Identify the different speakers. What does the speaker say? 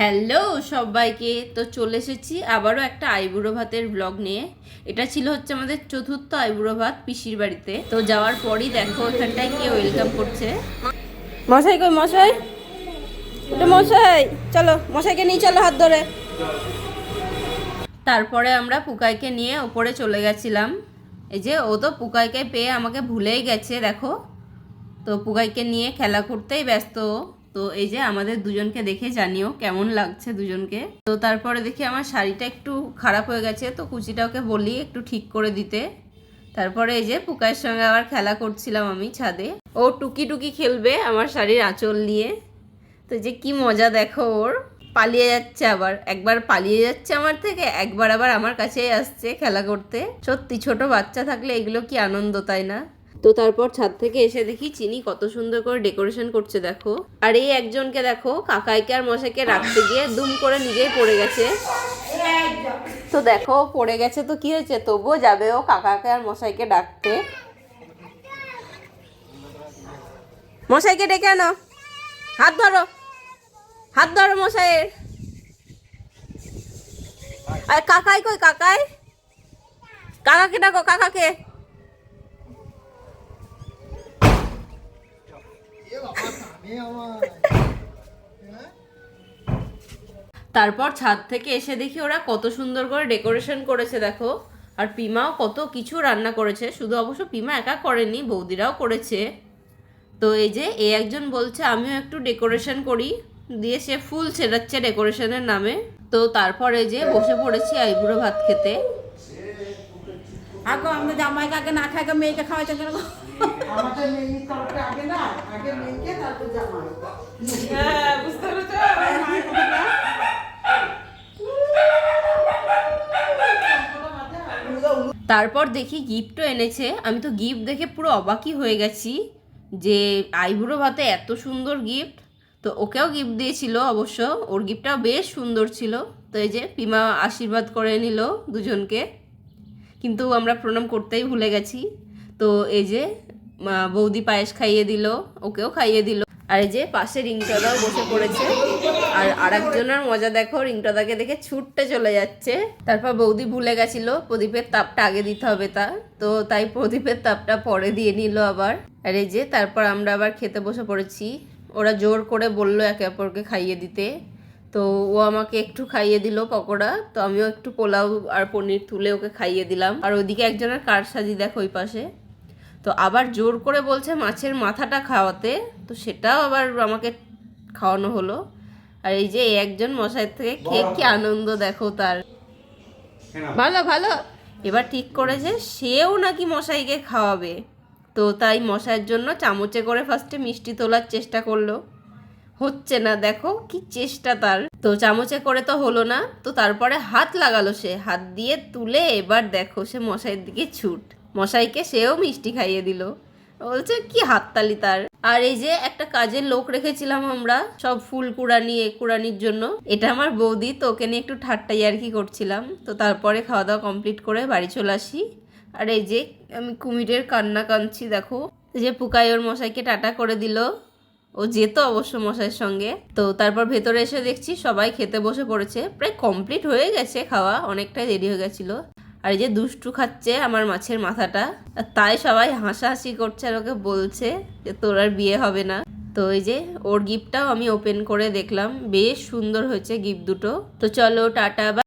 Speaker 1: Hello সবাইকে। তো চলে এসেছি আবারও একটা আইবুড়ো ভাতের ব্লগ নিয়ে। এটা ছিল হচ্ছে আমাদের চতুর্থ আইবুড়ো ভাত পিসির বাড়িতে। তো যাওয়ার পরই দেখো এখানটায় কে ওয়েলকাম করছে। মশাই কই, মশাই? মশাই, চলো, মশাইকে নিয়ে চলো হাত ধরে। তারপরে আমরা পুকাইকে নিয়ে ওপরে চলে গেছিলাম। এই যে, ও তো পুকাইকে পেয়ে আমাকে ভুলেই গেছে, দেখো। তো পুকাইকে নিয়ে খেলা করতেই ব্যস্ত। তো এই যে আমাদের দুজনকে দেখে জানিও কেমন লাগছে দুজনকে। তো তারপরে দেখি আমার শাড়িটা একটু খারাপ হয়ে গেছে, তো কুচিটা ওকে বলি একটু ঠিক করে দিতে। তারপরে এই যে পুকাইয়ের সঙ্গে আবার খেলা করছিলাম আমি ছাদে। ও টুকি টুকি খেলবে আমার শাড়ির আঁচল নিয়ে। তো যে কি মজা দেখো ওর। পালিয়ে যাচ্ছে আবার, একবার পালিয়ে যাচ্ছে আমার থেকে, একবার আবার আমার কাছেই আসছে খেলা করতে। সত্যি ছোট বাচ্চা থাকলে এগুলো কি আনন্দ, তাই না? তো তারপর ছাদ থেকে এসে দেখি চিনি কত সুন্দর করে ডেকোরেশন করছে, দেখো। আর এই একজনকে দেখো, কাকাইকে আর মশাইকে রাখতে গিয়ে দুম করে নিজেই পড়ে গেছে। তো দেখো, পড়ে গেছে তো কি হয়েছে? তবুও যাবে ও কাকাকে আর মশাইকে ডাকতে। মশাইকে ডেকে আনো। হাত ধরো। হাত ধরো মশাইয়ের। আর কাকাই কই, কাকাই? কাকাকে ডাকো, কাকাকে। তারপর ছাদ থেকে এসে দেখি ওরা কত সুন্দর করে ডেকোরেশন করেছে, দেখো। আর পিমাও কত কিছু রান্না করেছে। শুধু অবশ্য পিমা একা করেনি, বৌদিরাও করেছে। তো এই যে, এ একজন বলছে, আমিও একটু ডেকোরেশন করি। দিয়ে সে ফুল ছেড়াচ্ছে ডেকোরেশনের নামে। তো তারপরে যে, বসে পড়েছি আইবুড়ো ভাত খেতে।
Speaker 2: আগো আমরা জামাই কাকে না খাই মেয়েকে খাওয়াইতে কেন?
Speaker 3: আমাদের মেয়ে তরফটা আগে না আগে মেয়েকে তারপর জামাই
Speaker 2: হ্যাঁ, বুঝতে পেরেছ?
Speaker 1: তারপর দেখি গিফটও এনেছে। আমি তো গিফট দেখে পুরো অবাকই হয়ে গেছি যে আইবুড়ো ভাতে এত সুন্দর গিফট তো ওকেও গিফট দিয়েছিল অবশ্য। ওর গিফটটাও বেশ সুন্দর ছিল। তো এই যে পিমা আশীর্বাদ করে নিল দুজনকে। কিন্তু আমরা প্রণাম করতেই ভুলে গেছি। তো এই যে বৌদি পায়েস খাইয়ে দিল, ওকেও খাইয়ে দিল। আর এই যে পাশে রিংটদাও বসে পড়েছে। আর আরেকজনের মজা দেখো, রিংটদাকে দেখে ছুটতে চলে যাচ্ছে। তারপর বৌদি ভুলে গেছিল, প্রদীপের তাপটা আগে দিতে হবে তা তো তাই প্রদীপের তাপটা পরে দিয়ে নিল আবার। আর এই যে তারপর আমরা আবার খেতে বসে পড়েছি। ওরা জোর করে বলল একে অপরকে খাইয়ে দিতে। তো ও আমাকে একটু খাইয়ে দিল পকোড়া। তো আমিও একটু পোলাও আর পনির তুলে ওকে খাইয়ে দিলাম। আর ওইদিকে একজনের কার সাজি দেখো ওই পাশে। তো আবার জোর করে বলছে মাছের মাথাটা খাওয়াতে তো সেটাও আবার আমাকে খাওয়ানো হলো। আর এই যে একজন মশাইয়ের থেকে খেয়ে কি আনন্দ দেখো তার। ভালো ভালো। এবার ঠিক করেছে সেও নাকি মশাইকে খাওয়াবে। তো তাই মশাইয়ের জন্য চামচে করে ফার্স্টে মিষ্টি তোলার চেষ্টা করল। হচ্ছে না দেখো কি চেষ্টা তার। তো চামচে করে তো হলো না তো তারপরে হাত লাগালো সে। হাত দিয়ে তুলে এবার দেখো সে মশাইয়ের দিকে ছুট। মশাইকে সেও মিষ্টি খাইয়ে দিল। বলছে, কি হাততালি তার? আর এই যে একটা কাজের লোক রেখেছিলাম আমরা, সব ফুল কুড়ানি, এ কুড়ানির জন্য। এটা আমার বৌদি, তো ওকে নিয়ে একটু ঠাট্টাই আর কি করছিলাম। তো তারপরে খাওয়া দাওয়া কমপ্লিট করে বাড়ি চলে আসি। আর এই যে আমি কুমিরের কান্না কাঁদছি, দেখো। যে পুকাই ওর মশাইকে টাটা করে দিল। ও যেত অবশ্য মশাইয়ের সঙ্গে। তো তারপর ভেতরে এসে দেখছি সবাই খেতে বসে পড়েছে। প্রায় কমপ্লিট হয়ে গেছে খাওয়া, অনেকটাই দেরি হয়ে গেছিল। আর এই যে দুষ্টু খাচ্ছে আমার মাছের মাথাটা তাই সবাই হাসাহাসি করছে আর ওকে বলছে যে তোর আর বিয়ে হবে না। তো এই যে ওর গিফটটাও আমি ওপেন করে দেখলাম, বেশ সুন্দর হয়েছে গিফট দুটো। তো চলো, টাটা